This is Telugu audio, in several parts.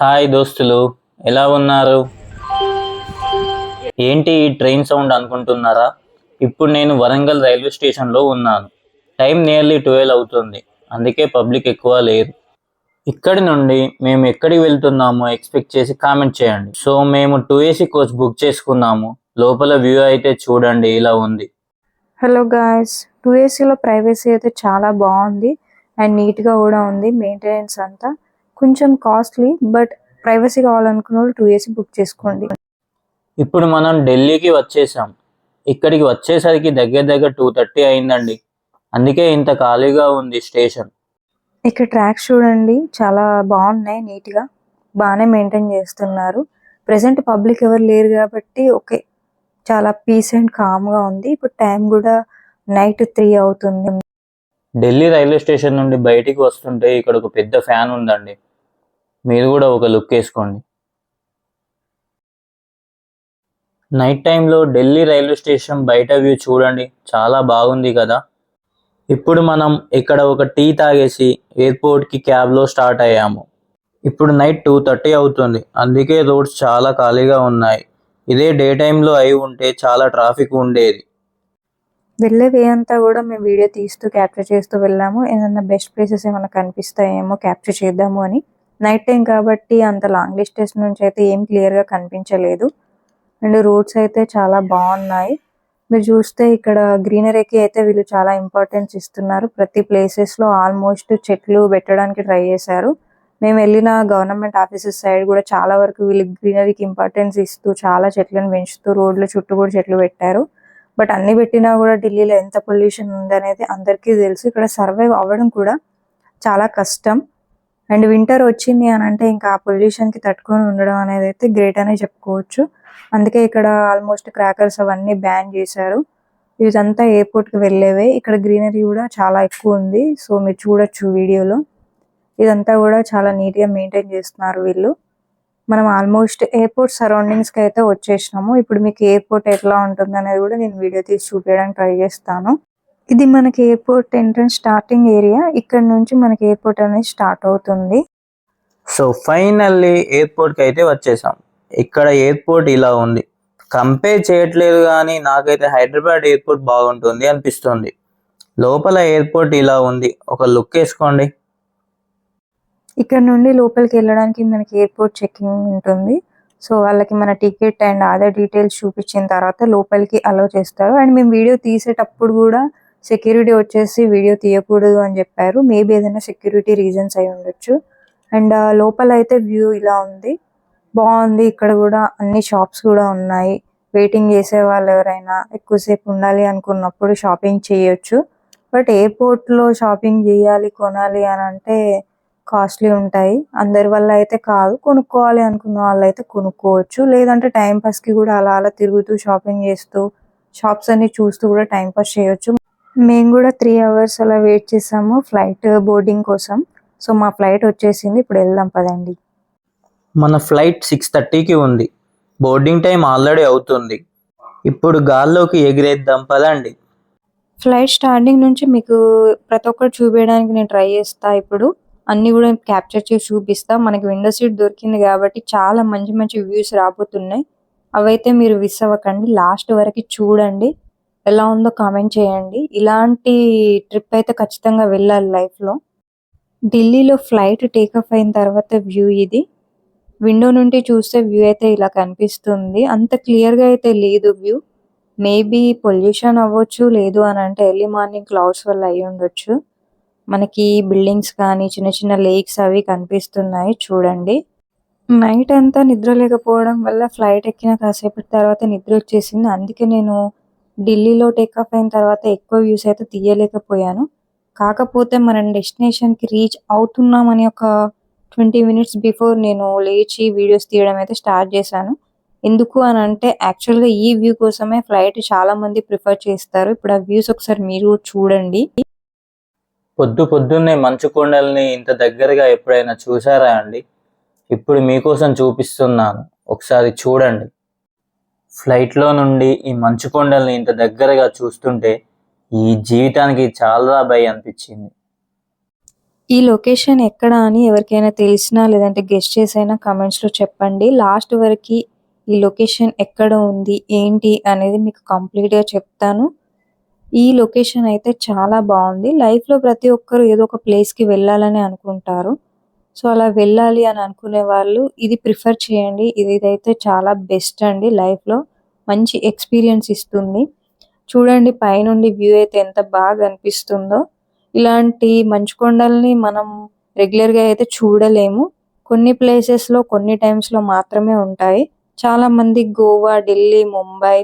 హాయ్ దోస్తులు ఎలా ఉన్నారు? ఏంటి ఈ ట్రైన్ సౌండ్ అనుకుంటున్నారా? ఇప్పుడు నేను వరంగల్ రైల్వే స్టేషన్లో ఉన్నాను. టైం నియర్లీ ట్వెల్వ్ అవుతుంది. అందుకే పబ్లిక్ ఎక్కువ లేరు. ఇక్కడి నుండి మేము ఎక్కడికి వెళ్తున్నామో ఎక్స్పెక్ట్ చేసి కామెంట్ చేయండి. సో మేము టూ ఏసీ కోచ్ బుక్ చేసుకున్నాము. లోపల వ్యూ అయితే చూడండి ఇలా ఉంది. హలో గాయస్ టూ ఏసీలో ప్రైవసీ అయితే చాలా బాగుంది. అండ్ నీట్గా కూడా ఉంది మెయింటెనెన్స్ అంతా. కొంచెం కాస్ట్లీ బట్ ప్రైవసీ కావాలనుకున్న వాళ్ళు టూ ఏసీ బుక్ చేసుకోండి. ఇప్పుడు మనం ఢిల్లీకి వచ్చేసాం. ఇక్కడికి వచ్చేసరికి దగ్గర దగ్గర టూ థర్టీ అయిందండి. అందుకే ఇంత ఖాళీగా ఉంది స్టేషన్. ఇక్కడ ట్రాక్స్ చూడండి చాలా బాగున్నాయి నీట్గా. బాగానే మెయింటైన్ చేస్తున్నారు. ప్రెసెంట్ పబ్లిక్ ఎవరు లేరు కాబట్టి ఓకే. చాలా పీస్ అండ్ కామ్గా ఉంది. ఇప్పుడు టైం కూడా నైట్ త్రీ అవుతుంది. ఢిల్లీ రైల్వే స్టేషన్ నుండి బయటికి వస్తుంటే ఇక్కడ ఒక పెద్ద ఫ్యాన్ ఉందండి. మీరు కూడా ఒక లుక్ వేసుకోండి. నైట్ టైంలో ఢిల్లీ రైల్వే స్టేషన్ బయట వ్యూ చూడండి చాలా బాగుంది కదా. ఇప్పుడు మనం ఇక్కడ ఒక టీ తాగేసి ఎయిర్పోర్ట్కి క్యాబ్లో స్టార్ట్ అయ్యాము. ఇప్పుడు నైట్ టూ థర్టీ అవుతుంది. అందుకే రోడ్స్ చాలా ఖాళీగా ఉన్నాయి. ఇదే డే టైంలో అయి ఉంటే చాలా ట్రాఫిక్ ఉండేది. వెళ్ళే వే అంతా కూడా మేము వీడియో తీస్తూ క్యాప్చర్ చేస్తూ వెళ్ళాము. ఏదైనా బెస్ట్ ప్లేసెస్ ఏమైనా కనిపిస్తాయేమో క్యాప్చర్ చేద్దాము అని. నైట్ టైం కాబట్టి అంత లాంగ్ డిస్టెన్స్ నుంచి అయితే ఏం క్లియర్గా కనిపించలేదు. అండ్ రోడ్స్ అయితే చాలా బాగున్నాయి. మీరు చూస్తే ఇక్కడ గ్రీనరీకి అయితే వీళ్ళు చాలా ఇంపార్టెన్స్ ఇస్తున్నారు. ప్రతి ప్లేసెస్లో ఆల్మోస్ట్ చెట్లు పెట్టడానికి ట్రై చేశారు. మేము వెళ్ళిన గవర్నమెంట్ ఆఫీసెస్ సైడ్ కూడా చాలా వరకు వీళ్ళు గ్రీనరీకి ఇంపార్టెన్స్ ఇస్తూ చాలా చెట్లను పెంచుతూ రోడ్ల చుట్టూ కూడా చెట్లు పెట్టారు. బట్ అన్ని పెట్టినా కూడా ఢిల్లీలో ఎంత పొల్యూషన్ ఉందనేది అందరికీ తెలుసు. ఇక్కడ సర్వైవ్ అవ్వడం కూడా చాలా కష్టం. అండ్ వింటర్ వచ్చింది అని అంటే ఇంకా ఆ పొల్యూషన్కి తట్టుకొని ఉండడం అనేది అయితే గ్రేట్ అనే చెప్పుకోవచ్చు. అందుకే ఇక్కడ ఆల్మోస్ట్ క్రాకర్స్ అవన్నీ బ్యాన్ చేశారు. ఇదంతా ఎయిర్పోర్ట్కి వెళ్ళేవే. ఇక్కడ గ్రీనరీ కూడా చాలా ఎక్కువ ఉంది. సో మీరు చూడొచ్చు వీడియోలో. ఇదంతా కూడా చాలా నీట్గా మెయింటైన్ చేస్తున్నారు వీళ్ళు. మనం ఆల్మోస్ట్ ఎయిర్పోర్ట్ సరౌండింగ్స్కి అయితే వచ్చేసినాము. ఇప్పుడు మీకు ఎయిర్పోర్ట్ ఎట్లా ఉంటుంది అనేది కూడా నేను వీడియో తీసి చూపించడానికి ట్రై చేస్తాను. ఇది మనకి ఎయిర్పోర్ట్ ఎంట్రన్స్ స్టార్టింగ్ ఏరియా. ఇక్కడ నుంచి మనకి ఎయిర్పోర్ట్ అనేది స్టార్ట్ అవుతుంది. సో ఫైనల్లీ ఎయిర్పోర్ట్కి అయితే వచ్చేసాం. ఇక్కడ ఎయిర్పోర్ట్ ఇలా ఉంది. కంపేర్ చేయట్లేదు కానీ నాకైతే హైదరాబాద్ ఎయిర్పోర్ట్ బాగుంటుంది అనిపిస్తుంది. లోపల ఎయిర్పోర్ట్ ఇలా ఉంది. ఒక లుక్ వేసుకోండి. ఇక్కడ నుండి లోపలికి వెళ్ళడానికి మనకి ఎయిర్పోర్ట్ చెకింగ్ ఉంటుంది. సో వాళ్ళకి మన టికెట్ అండ్ అదర్ డీటెయిల్స్ చూపించిన తర్వాత లోపలికి అలౌ చేస్తారు. అండ్ మేము వీడియో తీసేటప్పుడు కూడా సెక్యూరిటీ వచ్చేసి వీడియో తీయకూడదు అని చెప్పారు. మేబీ ఏదైనా సెక్యూరిటీ రీజన్స్ అయి ఉండొచ్చు. అండ్ లోపల అయితే వ్యూ ఇలా ఉంది. బాగుంది. ఇక్కడ కూడా అన్ని షాప్స్ కూడా ఉన్నాయి. వెయిటింగ్ చేసే వాళ్ళు ఎవరైనా ఎక్కువసేపు ఉండాలి అనుకున్నప్పుడు షాపింగ్ చేయొచ్చు. బట్ ఎయిర్పోర్ట్లో షాపింగ్ చేయాలి కొనాలి అని అంటే కాస్ట్లీ ఉంటాయి. అందరి వల్ల అయితే కాదు. కొనుక్కోవాలి అనుకున్న వాళ్ళు అయితే కొనుక్కోవచ్చు. లేదంటే టైం పాస్కి కూడా అలా అలా తిరుగుతూ షాపింగ్ చేస్తూ షాప్స్ అన్ని చూస్తూ కూడా టైం పాస్ చేయొచ్చు. మేము కూడా త్రీ అవర్స్ అలా వెయిట్ చేసాము ఫ్లైట్ బోర్డింగ్ కోసం. సో మా ఫ్లైట్ వచ్చేసింది ఇప్పుడు వెళ్దాం పదండి. మన ఫ్లైట్ సిక్స్ థర్టీకి ఉంది. బోర్డింగ్ టైం ఆల్రెడీ అవుతుంది. ఇప్పుడు గాల్లోకి ఎగిరేద్దాం పదండి. ఫ్లైట్ స్టార్టింగ్ నుంచి మీకు ప్రతి ఒక్కటి చూపించడానికి నేను ట్రై చేస్తా ఇప్పుడు. అన్ని కూడా క్యాప్చర్ చేసి చూపిస్తా. మనకి విండో సీట్ దొరికింది కాబట్టి చాలా మంచి మంచి వ్యూస్ రాబోతున్నాయి. అవైతే మీరు మిస్ అవ్వకండి. లాస్ట్ వరకు చూడండి. ఎలా ఉందో కామెంట్ చేయండి. ఇలాంటి ట్రిప్ అయితే ఖచ్చితంగా వెళ్ళాలి లైఫ్లో ఢిల్లీలో ఫ్లైట్ టేకాఫ్ అయిన తర్వాత వ్యూ ఇది. విండో నుండి చూస్తే వ్యూ అయితే ఇలా కనిపిస్తుంది. అంత క్లియర్గా అయితే లేదు వ్యూ. మేబీ పొల్యూషన్ అవ్వచ్చు లేదు అని అంటే ఎర్లీ మార్నింగ్ క్లౌడ్స్ వల్ల అయి ఉండొచ్చు. మనకి బిల్డింగ్స్ కానీ చిన్న చిన్న లేక్స్ అవి కనిపిస్తున్నాయి. చూడండి. నైట్ అంతా నిద్ర లేకపోవడం వల్ల ఫ్లైట్ ఎక్కిన కాసేపటి తర్వాత నిద్ర వచ్చేసింది. అందుకే నేను ఢిల్లీలో టేక్ ఆఫ్ అయిన తర్వాత ఎక్కువ వ్యూస్ అయితే తీయలేకపోయాను. కాకపోతే మనం డెస్టినేషన్కి రీచ్ అవుతున్నామని ఒక ట్వంటీ మినిట్స్ బిఫోర్ నేను లేచి వీడియోస్ తీయడం అయితే స్టార్ట్ చేశాను. ఎందుకు అని అంటే యాక్చువల్గా ఈ వ్యూ కోసమే ఫ్లైట్ చాలా మంది ప్రిఫర్ చేస్తారు. ఇప్పుడు ఆ వ్యూస్ ఒకసారి మీరు చూడండి. పొద్దు పొద్దున్నే మంచు కొండల్ని ఇంత దగ్గరగా ఎప్పుడైనా చూసారా అండి? ఇప్పుడు మీకోసం చూపిస్తున్నాను. ఒకసారి చూడండి. ఫ్లైట్లో నుండి ఈ మంచు కొండల్ని ఇంత దగ్గరగా చూస్తుంటే ఈ జీవితానికి చాలా భయ అనిపించింది. ఈ లొకేషన్ ఎక్కడ అని ఎవరికైనా తెలిసినా లేదంటే గెస్ట్ చేసైనా కమెంట్స్లో చెప్పండి. లాస్ట్ వరకు ఈ లొకేషన్ ఎక్కడ ఉంది ఏంటి అనేది మీకు కంప్లీట్గా చెప్తాను. ఈ లొకేషన్ అయితే చాలా బాగుంది. లైఫ్లో ప్రతి ఒక్కరు ఏదో ఒక ప్లేస్కి వెళ్ళాలని అనుకుంటారు. సో అలా వెళ్ళాలి అని అనుకునే వాళ్ళు ఇది ప్రిఫర్ చేయండి. ఇది అయితే చాలా బెస్ట్ అండి లైఫ్లో. మంచి ఎక్స్పీరియన్స్ ఇస్తుంది. చూడండి పైనుండి వ్యూ అయితే ఎంత బాగా అనిపిస్తుందో. ఇలాంటి మంచు కొండల్ని మనం రెగ్యులర్గా అయితే చూడలేము. కొన్ని ప్లేసెస్లో కొన్ని టైమ్స్లో మాత్రమే ఉంటాయి. చాలా మంది గోవా ఢిల్లీ ముంబై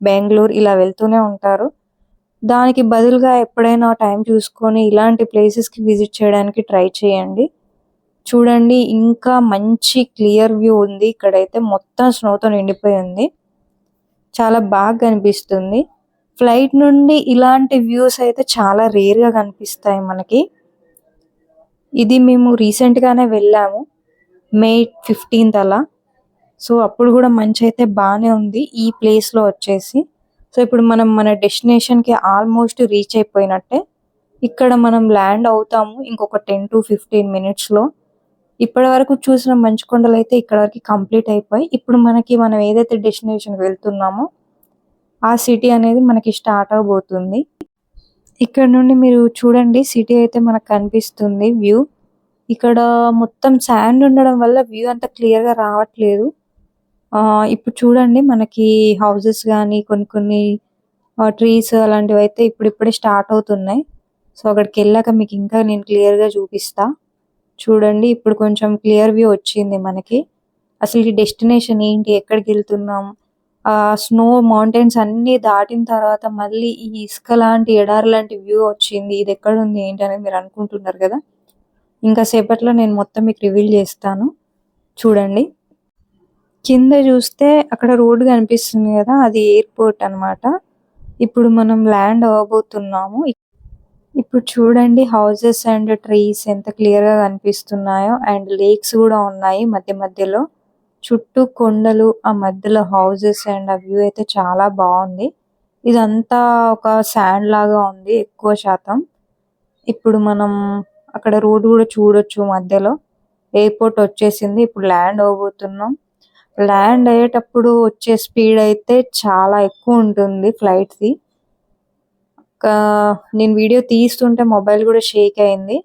బెంగళూరు ఇలా వెళ్తూనే ఉంటారు. దానికి బదులుగా ఎప్పుడైనా టైం చూసుకొని ఇలాంటి ప్లేసెస్కి విజిట్ చేయడానికి ట్రై చేయండి. చూడండి ఇంకా మంచి క్లియర్ వ్యూ ఉంది. ఇక్కడైతే మొత్తం స్నోతో నిండిపోయి ఉంది. చాలా బాగా కనిపిస్తుంది. ఫ్లైట్ నుండి ఇలాంటి వ్యూస్ అయితే చాలా రేర్గా కనిపిస్తాయి మనకి. ఇది మేము రీసెంట్ గానే వెళ్ళాము. మే ఫిఫ్టీన్త్ అలా. సో అప్పుడు కూడా మంచి అయితే బాగానే ఉంది. ఈ ప్లేస్లో వచ్చేసి. సో ఇప్పుడు మనం మన డెస్టినేషన్కి ఆల్మోస్ట్ రీచ్ అయిపోయినట్టే. ఇక్కడ మనం ల్యాండ్ అవుతాము ఇంకొక టెన్ టు ఫిఫ్టీన్ మినిట్స్లో. ఇప్పటి వరకు చూసిన మంచు కొండలు అయితే ఇక్కడ వరకు కంప్లీట్ అయిపోయి ఇప్పుడు మనకి మనం ఏదైతే డెస్టినేషన్ వెళ్తున్నామో ఆ సిటీ అనేది మనకి స్టార్ట్ అవబోతుంది. ఇక్కడ నుండి మీరు చూడండి సిటీ అయితే మనకు కనిపిస్తుంది వ్యూ ఇక్కడ మొత్తం శాండ్ ఉండడం వల్ల వ్యూ అంత క్లియర్గా రావట్లేదు. ఆ ఇప్పుడు చూడండి మనకి హౌసెస్ కానీ కొన్ని కొన్ని ట్రీస్ అలాంటివి అయితే ఇప్పుడిప్పుడే స్టార్ట్ అవుతున్నాయి. సో అక్కడికి వెళ్ళాక మీకు ఇంకా నేను క్లియర్గా చూపిస్తా. చూడండి ఇప్పుడు కొంచెం క్లియర్ వ్యూ వచ్చింది మనకి. అసలు ఈ డెస్టినేషన్ ఏంటి? ఎక్కడికి వెళ్తున్నాం? ఆ స్నో మౌంటైన్స్ అన్ని దాటిన తర్వాత మళ్ళీ ఈ ఇసుక లాంటి ఎడారి లాంటి వ్యూ వచ్చింది. ఇది ఎక్కడ ఉంది ఏంటి అనేది మీరు అనుకుంటున్నారు కదా? ఇంకా సేపట్లో నేను మొత్తం మీకు రివీల్ చేస్తాను. చూడండి. కింద చూస్తే అక్కడ రోడ్డు కనిపిస్తుంది కదా? అది ఎయిర్పోర్ట్ అన్నమాట. ఇప్పుడు మనం ల్యాండ్ అవ్వబోతున్నాము. ఇప్పుడు చూడండి హౌసెస్ అండ్ ట్రీస్ ఎంత క్లియర్గా కనిపిస్తున్నాయో అండ్ లేక్స్ కూడా ఉన్నాయి మధ్య మధ్యలో. చుట్టూ కొండలు ఆ మధ్యలో హౌసెస్ అండ్ ఆ వ్యూ అయితే చాలా బాగుంది. ఇదంతా ఒక శాండ్ లాగా ఉంది ఎక్కువ శాతం. ఇప్పుడు మనం అక్కడ రోడ్ కూడా చూడొచ్చు మధ్యలో. ఎయిర్పోర్ట్ వచ్చేసింది ఇప్పుడు ల్యాండ్ అవబోతున్నాం ల్యాండ్ అయ్యేటప్పుడు వచ్చే స్పీడ్ అయితే చాలా ఎక్కువ ఉంటుంది ఫ్లైట్ది నేను వీడియో తీస్తుంటే మొబైల్ కూడా షేక్ అయింది.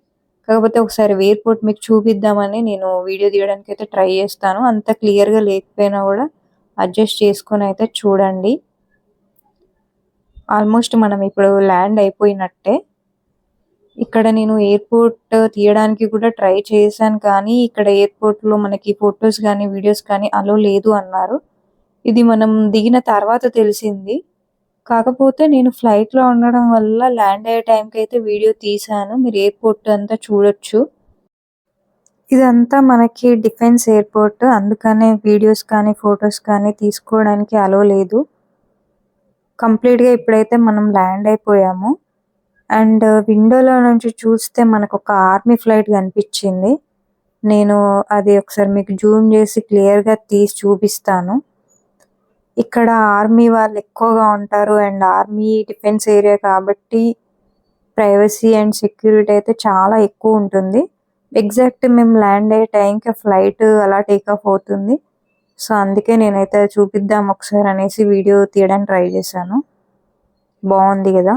కాకపోతే ఒకసారి ఎయిర్పోర్ట్ మీకు చూపిద్దామని నేను వీడియో తీయడానికి అయితే ట్రై చేస్తాను. అంత క్లియర్గా లేకపోయినా కూడా అడ్జస్ట్ చేసుకొని అయితే చూడండి. ఆల్మోస్ట్ మనం ఇప్పుడు ల్యాండ్ అయిపోయినట్టే. ఇక్కడ నేను ఎయిర్పోర్ట్ తీయడానికి కూడా ట్రై చేశాను కానీ ఇక్కడ ఎయిర్పోర్ట్లో మనకి ఫొటోస్ కానీ వీడియోస్ కానీ అలో లేదు అన్నారు. ఇది మనం దిగిన తర్వాత తెలిసింది. కాకపోతే నేను ఫ్లైట్లో ఉండడం వల్ల ల్యాండ్ అయ్యే టైంకి అయితే వీడియో తీసాను మీరు ఎయిర్పోర్ట్ అంతా చూడొచ్చు. ఇదంతా మనకి డిఫెన్స్ ఎయిర్పోర్ట్ అందుకనే వీడియోస్ కానీ ఫొటోస్ కానీ తీసుకోవడానికి అలో లేదు. కంప్లీట్గా ఇప్పుడైతే మనం ల్యాండ్ అయిపోయాము. అండ్ విండోలో నుంచి చూస్తే మనకు ఒక ఆర్మీ ఫ్లైట్ కనిపించింది. నేను అది ఒకసారి మీకు జూమ్ చేసి క్లియర్గా తీసి చూపిస్తాను. ఇక్కడ ఆర్మీ వాళ్ళు ఎక్కువగా ఉంటారు అండ్ ఆర్మీ డిఫెన్స్ ఏరియా కాబట్టి ప్రైవసీ అండ్ సెక్యూరిటీ అయితే చాలా ఎక్కువ ఉంటుంది. ఎగ్జాక్ట్ మేము ల్యాండ్ అయ్యే టైంకి ఫ్లైట్ అలా టేక్ ఆఫ్ అవుతుంది. సో అందుకే నేనైతే చూపిద్దాం ఒకసారి అనేసి వీడియో తీయడానికి ట్రై చేశాను. బాగుంది కదా?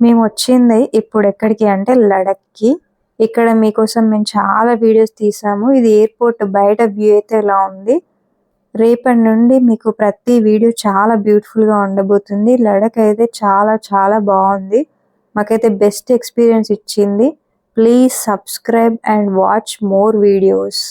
మేము వచ్చింది ఇప్పుడు ఎక్కడికి అంటే లడఖ్కి ఇక్కడ మీకోసం మేము చాలా వీడియోస్ తీసాము. ఇది ఎయిర్పోర్ట్ బయట వ్యూ అయితే ఇలా ఉంది? రేపటి నుండి మీకు ప్రతి వీడియో చాలా బ్యూటిఫుల్గా ఉండబోతుంది. లడక్ అయితే చాలా చాలా బాగుంది. మాకైతే బెస్ట్ ఎక్స్పీరియన్స్ ఇచ్చింది. Please subscribe and watch more videos.